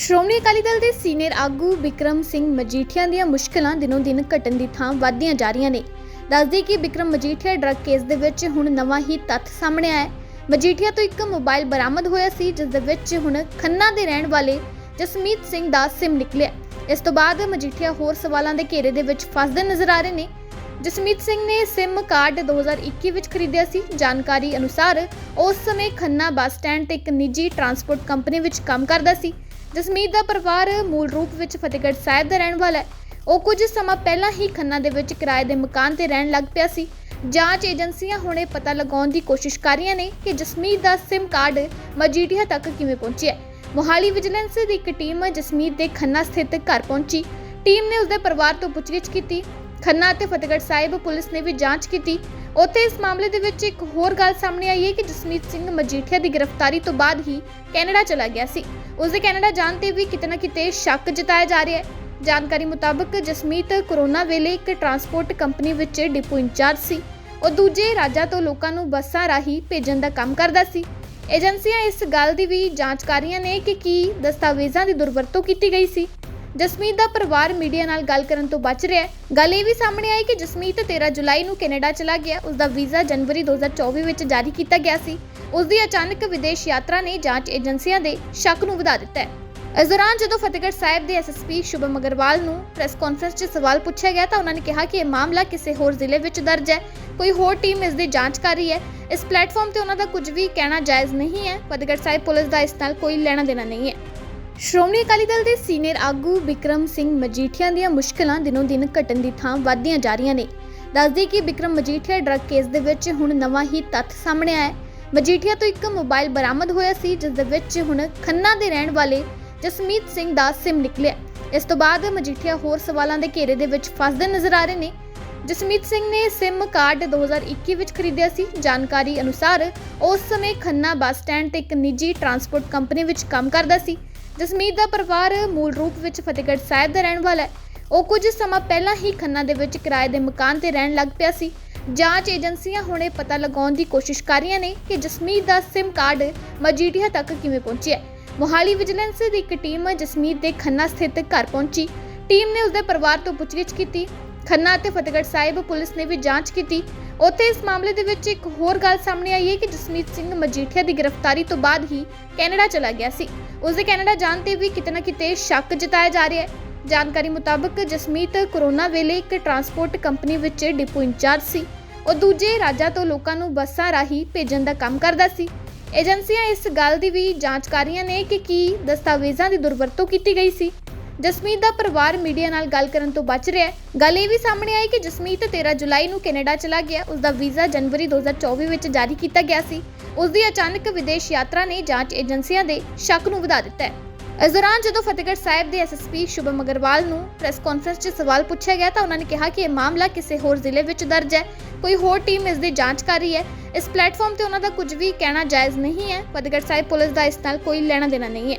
ਸ਼੍ਰੋਮਣੀ ਅਕਾਲੀ ਦਲ ਦੇ ਸੀਨੀਅਰ ਆਗੂ ਵਿਕਰਮ ਸਿੰਘ ਮਜੀਠੀਆ ਦੀਆਂ ਮੁਸ਼ਕਲਾਂ ਦਿਨੋਂ ਦਿਨ ਘਟਣ ਦੀ ਥਾਂ ਵਧਦੀਆਂ ਜਾ ਰਹੀਆਂ ਨੇ। ਦੱਸਦੀ ਕਿ ਵਿਕਰਮ ਮਜੀਠੀਆ ਡਰੱਗ ਕੇਸ ਦੇ ਵਿੱਚ ਹੁਣ ਨਵਾਂ ਹੀ ਤੱਥ ਸਾਹਮਣੇ ਆਇਆ ਹੈ। ਮਜੀਠੀਆ ਤੋਂ ਇੱਕ ਮੋਬਾਈਲ ਬਰਾਮਦ ਹੋਇਆ ਸੀ, ਜਿਸ ਦੇ ਵਿੱਚ ਹੁਣ ਖੰਨਾ ਦੇ ਰਹਿਣ ਵਾਲੇ ਜਸਮੀਤ ਸਿੰਘ ਦਾ ਸਿਮ ਨਿਕਲਿਆ ਇਸ ਤੋਂ ਬਾਅਦ ਮਜੀਠੀਆ ਹੋਰ ਸਵਾਲਾਂ ਦੇ ਘੇਰੇ ਦੇ ਵਿੱਚ ਫਸਦੇ ਨਜ਼ਰ ਆ ਰਹੇ ਨੇ। ਜਸਮੀਤ ਸਿੰਘ ਨੇ ਸਿਮ ਕਾਰਡ 2021 ਵਿੱਚ ਖਰੀਦਿਆ ਸੀ। ਜਾਣਕਾਰੀ ਅਨੁਸਾਰ ਉਸ ਸਮੇਂ ਖੰਨਾ ਬੱਸ ਸਟੈਂਡ ਤੇ ਇੱਕ ਨਿੱਜੀ ਟਰਾਂਸਪੋਰਟ ਕੰਪਨੀ ਵਿੱਚ ਕੰਮ ਕਰਦਾ ਸੀ। ਜਸਮੀਤ ਦਾ ਪਰਿਵਾਰ ਮੂਲ ਰੂਪ ਵਿੱਚ ਫਤਿਹਗੜ੍ਹ ਸਾਹਿਬ ਦਾ ਰਹਿਣ ਵਾਲਾ ਹੈ। ਉਹ ਕੁਝ ਸਮਾਂ ਪਹਿਲਾਂ ਹੀ ਖੰਨਾ ਦੇ ਵਿੱਚ ਕਿਰਾਏ ਦੇ ਮਕਾਨ ਤੇ ਰਹਿਣ ਲੱਗ ਪਿਆ ਸੀ। ਜਾਂਚ ਏਜੰਸੀਆਂ ਹੁਣੇ ਪਤਾ ਲਗਾਉਣ ਦੀ ਕੋਸ਼ਿਸ਼ ਕਰ ਰਹੀਆਂ ਨੇ ਕਿ ਜਸਮੀਤ ਦਾ ਸਿਮ ਕਾਰਡ ਮਜੀਠੀਆ ਤੱਕ ਕਿਵੇਂ ਪਹੁੰਚਿਆ ਮੋਹਾਲੀ ਵਿਜੀਲੈਂਸ ਦੀ ਇੱਕ ਟੀਮ ਜਸਮੀਤ ਦੇ ਖੰਨਾ ਸਥਿਤ ਘਰ ਪਹੁੰਚੀ। ਟੀਮ ਨੇ ਉਸਦੇ ਪਰਿਵਾਰ ਤੋਂ ਪੁੱਛਗਿੱਛ ਕੀਤੀ। ਖੰਨਾ ਅਤੇ ਫਤਿਹਗੜ੍ਹ ਸਾਹਿਬ ਪੁਲਿਸ ਨੇ ਵੀ ਜਾਂਚ ਕੀਤੀ। ਉੱਥੇ ਇਸ ਮਾਮਲੇ ਦੇ ਵਿੱਚ ਇੱਕ ਹੋਰ ਗੱਲ ਸਾਹਮਣੇ ਆਈ ਹੈ ਕਿ ਜਸਮੀਤ ਸਿੰਘ ਮਜੀਠੀਆ ਦੀ ਗ੍ਰਿਫਤਾਰੀ ਤੋਂ ਬਾਅਦ ਹੀ ਕੈਨੇਡਾ ਚਲਾ ਗਿਆ ਸੀ। ਉਸ ਦੇ ਕੈਨੇਡਾ ਜਾਣ ਤੇ ਵੀ ਕਿਤੇ ਨਾ ਕਿਤੇ ਸ਼ੱਕ ਜਤਾਇਆ ਜਾ ਰਿਹਾ ਹੈ। ਜਾਣਕਾਰੀ ਮੁਤਾਬਕ ਜਸਮੀਤ ਕੋਰੋਨਾ ਵੇਲੇ ਇੱਕ ਟਰਾਂਸਪੋਰਟ ਕੰਪਨੀ ਵਿੱਚ ਡਿਪੂ ਇੰਚਾਰਜ ਸੀ। ਉਹ ਦੂਜੇ ਰਾਜਾਂ ਤੋਂ ਲੋਕਾਂ ਨੂੰ ਬੱਸਾਂ ਰਾਹੀਂ ਭੇਜਣ ਦਾ ਕੰਮ ਕਰਦਾ ਸੀ। ਏਜੰਸੀਆਂ ਇਸ ਗੱਲ ਦੀ ਵੀ ਜਾਂਚ ਕਰ ਰਹੀਆਂ ਨੇ ਕਿ ਕੀ ਦਸਤਾਵੇਜ਼ਾਂ ਦੀ ਦੁਰਵਰਤੋਂ ਕੀਤੀ ਗਈ ਸੀ। ਜਸਮੀਤ ਦਾ ਪਰਿਵਾਰ ਮੀਡੀਆ ਨਾਲ ਗੱਲ ਕਰਨ ਤੋਂ ਬਚ ਰਿਹਾ ਹੈ। ਗੱਲ ਇਹ ਵੀ ਸਾਹਮਣੇ ਆਈ ਕਿ ਜਸਮੀਤ 13 ਜੁਲਾਈ ਨੂੰ ਕੈਨੇਡਾ ਚਲਾ ਗਿਆ। ਉਸ ਦਾ ਵੀਜ਼ਾ ਜਨਵਰੀ 2024 ਵਿੱਚ ਜਾਰੀ ਕੀਤਾ ਗਿਆ ਸੀ। ਉਸ ਦੀ ਅਚਾਨਕ ਵਿਦੇਸ਼ ਯਾਤਰਾ ਨੇ ਜਾਂਚ ਏਜੰਸੀਆਂ ਦੇ ਸ਼ੱਕ ਨੂੰ ਵਧਾ ਦਿੱਤਾ ਹੈ। ਇਸ ਦੌਰਾਨ ਜਦੋਂ ਫਤਿਹਗੜ੍ਹ ਸਾਹਿਬ ਦੇ ਐਸਐਸਪੀ ਸ਼ੁਭਮ ਅਗਰਵਾਲ ਨੂੰ ਪ੍ਰੈਸ ਕਾਨਫਰੰਸ 'ਚ ਸਵਾਲ ਪੁੱਛਿਆ ਗਿਆ ਤਾਂ ਉਹਨਾਂ ਨੇ ਕਿਹਾ ਕਿ ਇਹ ਮਾਮਲਾ ਕਿਸੇ ਹੋਰ ਜ਼ਿਲ੍ਹੇ ਵਿੱਚ ਦਰਜ ਹੈ। ਕੋਈ ਹੋਰ ਟੀਮ ਇਸ ਦੀ ਜਾਂਚ ਕਰ ਰਹੀ ਹੈ। ਇਸ ਪਲੇਟਫਾਰਮ ਤੇ ਉਹਨਾਂ ਦਾ ਕੁਝ ਵੀ ਕਹਿਣਾ ਜਾਇਜ਼ ਨਹੀਂ ਹੈ। ਫਤਿਹਗੜ੍ਹ ਸਾਹਿਬ ਪੁਲਿਸ ਦਾ ਇਸ ਨਾਲ ਕੋਈ ਲੈਣਾ ਦੇਣਾ ਨਹੀਂ ਹੈ। ਸ਼੍ਰੋਮਣੀ ਅਕਾਲੀ ਦਲ ਦੇ ਸੀਨੀਅਰ ਆਗੂ ਵਿਕਰਮ ਸਿੰਘ ਮਜੀਠੀਆ ਦੀਆਂ ਮੁਸ਼ਕਲਾਂ ਦਿਨੋਂ ਦਿਨ ਘਟਣ ਦੀ ਥਾਂ ਵਧਦੀਆਂ ਜਾ ਰਹੀਆਂ ਨੇ। ਦੱਸਦੀ ਕਿ ਵਿਕਰਮ ਮਜੀਠੀਆ ਡਰੱਗ ਕੇਸ ਦੇ ਵਿੱਚ ਹੁਣ ਨਵਾਂ ਹੀ ਤੱਥ ਸਾਹਮਣੇ ਆਇਆ ਹੈ। ਮਜੀਠੀਆ ਤੋਂ ਇੱਕ ਮੋਬਾਈਲ ਬਰਾਮਦ ਹੋਇਆ ਸੀ, ਜਿਸ ਦੇ ਵਿੱਚ ਹੁਣ ਖੰਨਾ ਦੇ ਰਹਿਣ ਵਾਲੇ ਜਸਮੀਤ ਸਿੰਘ ਦਾ ਸਿਮ ਨਿਕਲਿਆ ਇਸ ਤੋਂ ਬਾਅਦ ਮਜੀਠੀਆ ਹੋਰ ਸਵਾਲਾਂ ਦੇ ਘੇਰੇ ਦੇ ਵਿੱਚ ਫਸਦੇ ਨਜ਼ਰ ਆ ਰਹੇ ਨੇ। ਜਸਮੀਤ ਸਿੰਘ ਨੇ ਸਿਮ ਕਾਰਡ 2021 ਵਿੱਚ ਖਰੀਦਿਆ ਸੀ। ਜਾਣਕਾਰੀ ਅਨੁਸਾਰ ਉਸ ਸਮੇਂ ਖੰਨਾ ਬੱਸ ਸਟੈਂਡ ਤੇ ਇੱਕ ਨਿੱਜੀ ਟਰਾਂਸਪੋਰਟ ਕੰਪਨੀ ਵਿੱਚ ਕੰਮ ਕਰਦਾ ਸੀ। ਜਸਮੀਤ ਦਾ ਪਰਿਵਾਰ ਮੂਲ ਰੂਪ ਵਿੱਚ ਫਤਿਹਗੜ੍ਹ ਸਾਹਿਬ ਦਾ ਰਹਿਣ ਵਾਲਾ ਹੈ। ਉਹ ਕੁਝ ਸਮਾਂ ਪਹਿਲਾਂ ਹੀ ਖੰਨਾ ਦੇ ਵਿੱਚ ਕਿਰਾਏ ਦੇ ਮਕਾਨ ਤੇ ਰਹਿਣ ਲੱਗ ਪਿਆ ਸੀ। ਜਾਂਚ ਏਜੰਸੀਆਂ ਹੁਣੇ ਪਤਾ ਲਗਾਉਣ ਦੀ ਕੋਸ਼ਿਸ਼ ਕਰ ਰਹੀਆਂ ਨੇ ਕਿ ਜਸਮੀਤ ਦਾ ਸਿਮ ਕਾਰਡ ਮਜੀਠੀਆ ਤੱਕ ਕਿਵੇਂ ਪਹੁੰਚਿਆ ਮੋਹਾਲੀ ਵਿਜੀਲੈਂਸ ਦੀ ਇੱਕ ਟੀਮ ਜਸਮੀਤ ਦੇ ਖੰਨਾ ਸਥਿਤ ਘਰ ਪਹੁੰਚੀ। ਟੀਮ ਨੇ ਉਸਦੇ ਪਰਿਵਾਰ ਤੋਂ ਪੁੱਛਗਿੱਛ ਕੀਤੀ। ਖੰਨਾ ਅਤੇ ਫਤਿਹਗੜ੍ਹ ਸਾਹਿਬ ਪੁਲਿਸ ਨੇ ਵੀ ਜਾਂਚ ਕੀਤੀ। ਉੱਥੇ ਇਸ ਮਾਮਲੇ ਦੇ ਵਿੱਚ ਇੱਕ ਹੋਰ ਗੱਲ ਸਾਹਮਣੇ ਆਈ ਹੈ ਕਿ ਜਸਮੀਤ ਸਿੰਘ ਮਜੀਠੀਆ ਦੀ ਗ੍ਰਿਫਤਾਰੀ ਤੋਂ ਬਾਅਦ ਹੀ ਕੈਨੇਡਾ ਚਲਾ ਗਿਆ ਸੀ। ਉਸ ਦੇ ਕੈਨੇਡਾ ਜਾਣ ਤੇ ਵੀ ਕਿਤੇ ਨਾ ਕਿਤੇ ਸ਼ੱਕ ਜਤਾਇਆ ਜਾ ਰਿਹਾ ਹੈ। ਜਾਣਕਾਰੀ ਮੁਤਾਬਕ ਜਸਮੀਤ ਕਰੋਨਾ ਵੇਲੇ ਇੱਕ ਟਰਾਂਸਪੋਰਟ ਕੰਪਨੀ ਵਿੱਚ ਡਿਪੂ ਇੰਚਾਰਜ ਸੀ। ਉਹ ਦੂਜੇ ਰਾਜਾਂ ਤੋਂ ਲੋਕਾਂ ਨੂੰ ਬੱਸਾਂ ਰਾਹੀਂ ਭੇਜਣ ਦਾ ਕੰਮ ਕਰਦਾ ਸੀ। ਏਜੰਸੀਆਂ ਇਸ ਗੱਲ ਦੀ ਵੀ ਜਾਂਚ ਕਰ ਰਹੀਆਂ ਨੇ ਕਿ ਕੀ ਦਸਤਾਵੇਜ਼ਾਂ ਦੀ ਦੁਰਵਰਤੋਂ ਕੀਤੀ ਗਈ ਸੀ। ਜਸਮੀਤ ਦਾ ਪਰਿਵਾਰ ਮੀਡੀਆ ਨਾਲ ਗੱਲ ਕਰਨ ਤੋਂ ਬਚ ਰਿਹਾ ਹੈ। ਗੱਲ ਇਹ ਵੀ ਸਾਹਮਣੇ ਆਈ ਕਿ ਜਸਮੀਤ 13 ਜੁਲਾਈ ਨੂੰ ਕੈਨੇਡਾ ਚਲਾ ਗਿਆ। ਉਸ ਦਾ ਵੀਜ਼ਾ ਜਨਵਰੀ 2024 ਵਿੱਚ ਜਾਰੀ ਕੀਤਾ ਗਿਆ ਸੀ। ਉਸ ਦੀ ਅਚਾਨਕ ਵਿਦੇਸ਼ ਯਾਤਰਾ ਨੇ ਜਾਂਚ ਏਜੰਸੀਆਂ ਦੇ ਸ਼ੱਕ ਨੂੰ ਵਧਾ ਦਿੱਤਾ ਹੈ। ਇਸ ਦੌਰਾਨ ਜਦੋਂ ਫਤਿਹਗੜ੍ਹ ਸਾਹਿਬ ਦੇ ਐਸਐਸਪੀ ਸ਼ੁਭਮ ਅਗਰਵਾਲ ਨੂੰ ਪ੍ਰੈਸ ਕਾਨਫਰੰਸ 'ਚ ਸਵਾਲ ਪੁੱਛਿਆ ਗਿਆ ਤਾਂ ਉਹਨਾਂ ਨੇ ਕਿਹਾ ਕਿ ਇਹ ਮਾਮਲਾ ਕਿਸੇ ਹੋਰ ਜ਼ਿਲ੍ਹੇ ਵਿੱਚ ਦਰਜ ਹੈ। ਕੋਈ ਹੋਰ ਟੀਮ ਇਸ ਦੀ ਜਾਂਚ ਕਰ ਰਹੀ ਹੈ। ਇਸ ਪਲੇਟਫਾਰਮ ਤੇ ਉਹਨਾਂ ਦਾ ਕੁਝ ਵੀ ਕਹਿਣਾ ਜਾਇਜ਼ ਨਹੀਂ ਹੈ। ਫਤਿਹਗੜ੍ਹ ਸਾਹਿਬ ਪੁਲਿਸ ਦਾ ਇਸ ਨਾਲ ਕੋਈ ਲੈਣਾ ਦੇਣਾ ਨਹੀਂ ਹੈ।